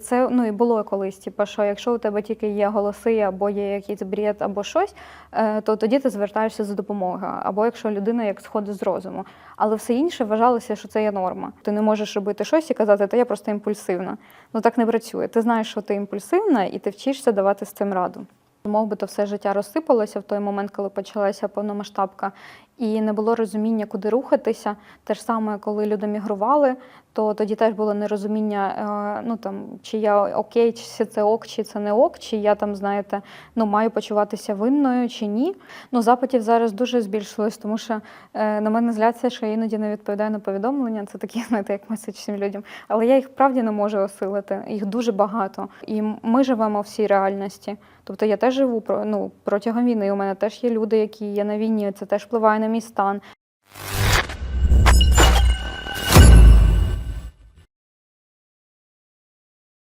Це ну і було колись. Типу, що якщо у тебе тільки є голоси, або є якийсь бред, або щось, е, то тоді ти звертаєшся за допомогою, або якщо людина як сходить з розуму. Але все інше вважалося, що це є норма. Ти не можеш робити щось і казати, та я просто імпульсивна. Ну так не працює. Ти знаєш, що ти імпульсивна, і ти вчишся давати з цим раду. Мов би то все життя розсипалося в той момент, коли почалася повномасштабка, і не було розуміння, куди рухатися. Те ж саме, коли люди мігрували, то тоді теж було нерозуміння, е, ну там чи я окей, чи це ок, чи це не ок, чи я там, знаєте, ну маю почуватися винною чи ні. Ну, запитів зараз дуже збільшилось, тому що е, на мене зляться, що я іноді не відповідаю на повідомлення. Це такі, знаєте, як меседж всім людям. Але я їх правді не можу осилити. Їх дуже багато. І ми живемо в цій реальності. Тобто я теж живу ну, протягом війни. У мене теж є люди, які є на війні. Це теж впливає на мій стан.